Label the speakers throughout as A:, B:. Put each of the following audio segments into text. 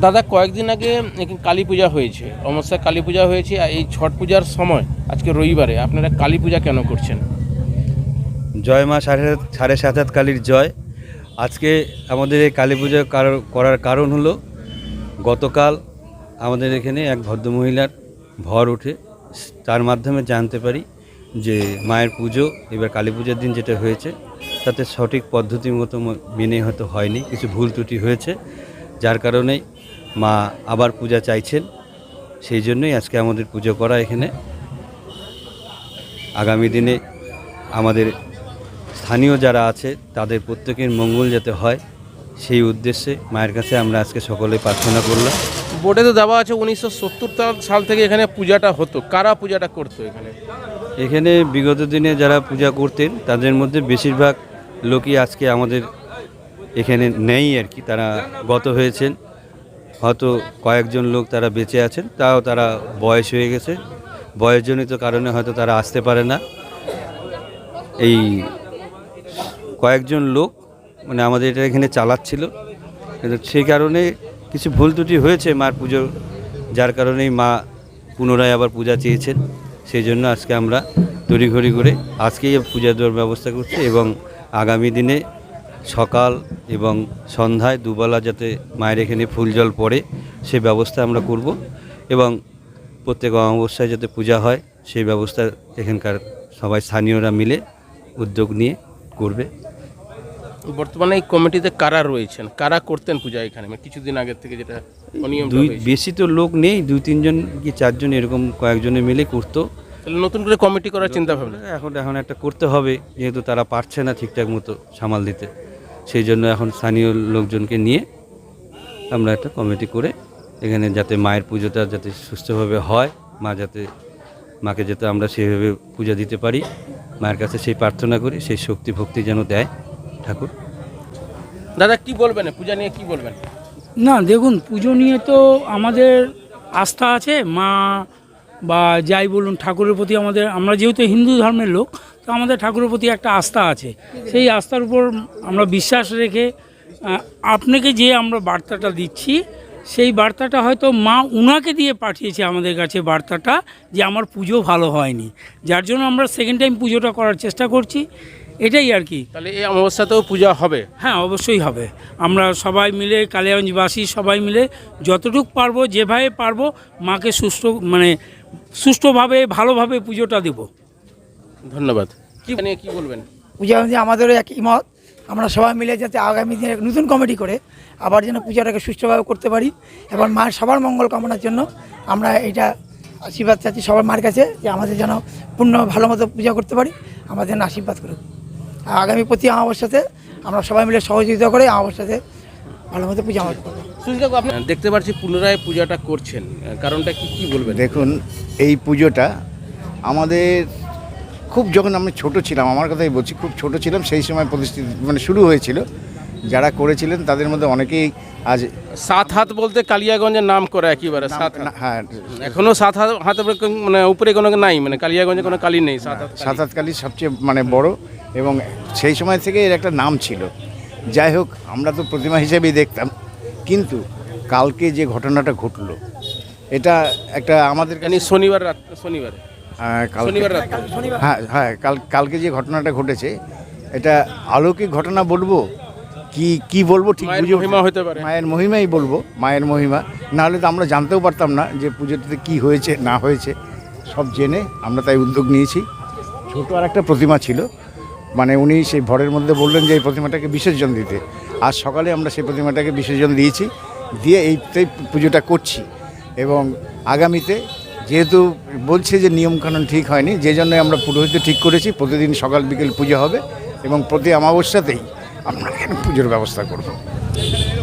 A: দাদা, কয়েকদিন আগে কালী পূজা হয়েছে। অমাবস্যা কালী পূজা হয়েছে আর এই ছট পূজার সময় আজকে রবিবারে আপনারা কালী পূজা কেন করছেন?
B: জয় মা সাড়ে সাড়ে সাত হাত কালীর জয়। আজকে আমাদের এই কালী পূজা কার- করার কারণ হলো, গতকাল আমাদের এখানে এক ভদ্রমহিলার ভর ওঠে। তার মাধ্যমে জানতে পারি যে মায়ের পুজো, এবার কালী পুজোর দিন যেটা হয়েছে, তাতে সঠিক পদ্ধতি মতো মেনে হয়তো হয়নি, কিছু ভুল ত্রুটি হয়েছে। যার কারণে মা আবার পূজা চাইছেন সেই জন্যই আজকে আমাদের পুজো করা এখানে। আগামী দিনে আমাদের স্থানীয় যারা আছে তাদের প্রত্যেকের মঙ্গল যাতে হয় সেই উদ্দেশ্যে মায়ের কাছে আমরা আজকে সকলে প্রার্থনা করলাম।
A: বোর্ডে তো দেওয়া আছে উনিশশো সত্তর সাল থেকে এখানে পূজাটা হতো। কারা পূজাটা করতো এখানে?
B: এখানে বিগত দিনে যারা পূজা করতেন তাদের মধ্যে বেশিরভাগ লোকই আজকে আমাদের এখানে নেই আর কি। তারা গত হয়েছেন। হয়তো কয়েকজন লোক তারা বেঁচে আছেন, তাও তারা বয়স হয়ে গেছে। বয়সজনিত কারণে হয়তো তারা আসতে পারে না। এই কয়েকজন লোক মানে আমাদের এটা এখানে চালাচ্ছিল। কিন্তু সেই কারণে কিছু ভুল ত্রুটি হয়েছে মার পুজো যার কারণেই মা পুনরায় আবার পূজা চেয়েছেন। সেই জন্য আজকে আমরা তড়িঘড়ি করে আজকেই পূজা দেওয়ার ব্যবস্থা করছি এবং আগামী দিনে সকাল এবং সন্ধ্যায় দুবেলা যাতে মায়ের এখানে ফুল জল পড়ে সে ব্যবস্থা আমরা করব এবং প্রত্যেক অমাবস্যায় যাতে পূজা হয় সেই ব্যবস্থা এখানকার সবাই স্থানীয়রা মিলে উদ্যোগ নিয়ে করবে।
A: বর্তমানে এই কমিটিতে কারা রয়েছেন? কারা করতেন পূজা এখানে? মানে কিছুদিন আগের থেকে যেটা অনিয়ম
B: দুই বেশি তো লোক নেই দুই তিনজন কি চারজন এরকম কয়েকজনে মিলে করতো।
A: তাহলে নতুন করে কমিটি করার চিন্তা ভাবনা
B: এখন এখন একটা করতে হবে যেহেতু তারা পারছে না ঠিকঠাক মতো সামাল দিতে। সেই জন্য এখন স্থানীয় লোকজনকে নিয়ে আমরা একটা কমিটি করে এখানে যাতে মায়ের পুজোটা যাতে সুস্থভাবে হয় মা যাতে মাকে যাতে আমরা সেইভাবে পূজা দিতে পারি মায়ের কাছে সেই প্রার্থনা করি সেই শক্তি ভক্তি যেন দেয় ঠাকুর।
A: দাদা কি বলবেন? পূজা নিয়ে কি বলবেন?
C: না দেখুন পুজো নিয়ে তো আমাদের আস্থা আছে। মা বা যাই বলুন ঠাকুরের প্রতি আমাদের আমরা যেহেতু হিন্দু ধর্মের লোক তো আমাদের ঠাকুরের প্রতি একটা আস্থা আছে। সেই আস্থার উপর আমরা বিশ্বাস রেখে আপনাকে যে আমরা বার্তাটা দিচ্ছি সেই বার্তাটা হয়তো মা উনাকে দিয়ে পাঠিয়েছে আমাদের কাছে বার্তাটা যে আমার পুজো ভালো হয়নি। যার জন্য আমরা সেকেন্ড টাইম পুজোটা করার চেষ্টা করছি। এটাই আর কি।
A: তাহলে এই অমাবস্যাতেও পূজা হবে?
C: হ্যাঁ অবশ্যই হবে। আমরা সবাই মিলে কালিয়াগঞ্জবাসী সবাই মিলে যতটুকু পারব যেভাবে পারব মাকে সুস্থ মানে সুষ্ঠুভাবে ভালোভাবে পুজোটা দেব।
A: ধন্যবাদ। কি নিয়ে কি বলবেন?
D: পূজা অনুযায়ী আমাদেরও একই মত। আমরা সবাই মিলে যাতে আগামী দিনে এক নতুন কমিটি করে আবার যেন পূজাটাকে সুষ্ঠুভাবে করতে পারি এবং মায়ের সবার মঙ্গল কামনার জন্য আমরা এটা আশীর্বাদ চাচ্ছি সবার মার কাছে যে আমাদের যেন পূর্ণ ভালো মতো পূজা করতে পারি। আমাদের যেন আশীর্বাদ করুক আর আগামী প্রতি অমাবস্যাতে আমরা সবাই মিলে সহযোগিতা করে অমাবস্যাতে ভালো মতো পূজা আমাদের করব।
A: আপনি দেখতে পাচ্ছি পুনরায় পূজাটা করছেন। কারণটা কি কি বলবেন?
E: দেখুন এই পুজোটা আমাদের খুব যখন আমি ছোট ছিলাম আমার কথাই বলছি খুব ছোট ছিলাম সেই সময় প্রতিষ্ঠিত মানে শুরু হয়েছিল। যারা করেছিলেন তাদের মধ্যে অনেকেই আজ
A: সাত হাত বলতে কালিয়াগঞ্জের নাম করে একেবারে সাত হাত।
E: হ্যাঁ।
A: এখনও সাত হাত কোন- মানে উপরে কোনো নাই মানে কালিয়াগঞ্জে কোনো কালি নেই সাত হাত কালী।
E: সাতাতকালী সবচেয়ে মানে বড় এবং সেই সময় থেকে এর একটা নাম ছিল। যাই হোক আমরা তো প্রতিমা হিসেবেই দেখতাম কিন্তু কালকে যে ঘটনাটা ঘটলো এটা একটা আমাদের কাছে
A: শনিবার রাত শনিবারে।
E: কালকে- হ্যাঁ হ্যাঁ কাল কালকে যে ঘটনাটা ঘটেছে এটা অলৌকিক ঘটনা বলব? কি কি বলব ঠিক উঠতে-
A: মহিমা হতে পারে।
E: মায়ের মহিমাই বলব মায়ের মহিমা। নাহলে তো আমরা জানতেও পারতাম না যে পুজোটাতে কি হয়েছে না হয়েছে। সব জেনে আমরা তাই উদ্যোগ নিয়েছি। ছোট আর একটা প্রতিমা ছিল। মানে উনি সেই ভরের মধ্যে বললেন যে এই প্রতিমাটাকে বিসর্জন দিতে। আজ সকালে আমরা সেই প্রতিমাটাকে বিসর্জন দিয়েছি। দিয়ে এইটাই পুজোটা করছি। এবং আগামীতে যেহেতু বলছে যে নিয়মকানুন ঠিক হয়নি, যে জন্য আমরা পুরোহিত ঠিক করেছি, প্রতিদিন সকাল বিকেল পুজো হবে এবং প্রতি অমাবস্যাতেই আমরা পুজোর ব্যবস্থা করব।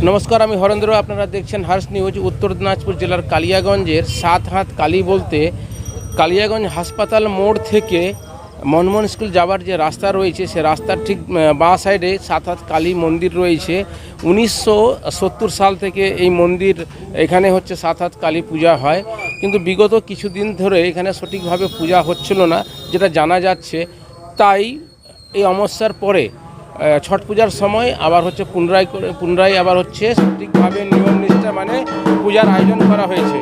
A: নমস্কার, আমি হরেন্দ্র, আপনারা দেখছেন হার্স নিউজ, উত্তর দিনাজপুর জেলার কালিয়াগঞ্জের সাত হাত কালী বলতে কালিয়াগঞ্জ হাসপাতাল মোড় থেকে মনমোহন স্কুল যাওয়ার যে রাস্তা রয়েছে, সে রাস্তার ঠিক বাঁ সাইডে সাত হাত কালী মন্দির রয়েছে। উনিশশো সত্তর সাল থেকে এই মন্দির এখানে হচ্ছে সাত হাত কালী পূজা হয়। কিন্তু বিগত কিছুদিন ধরে এখানে সঠিকভাবে পূজা হচ্ছিল না, যেটা জানা যাচ্ছে। তাই এই অমস্যার পরে ছট পূজার সময় আবার হচ্ছে পুনরায় করে পুনরায় আবার হচ্ছে সঠিকভাবে নিয়ম নিষ্ঠা মানে পূজার আয়োজন করা হয়েছে।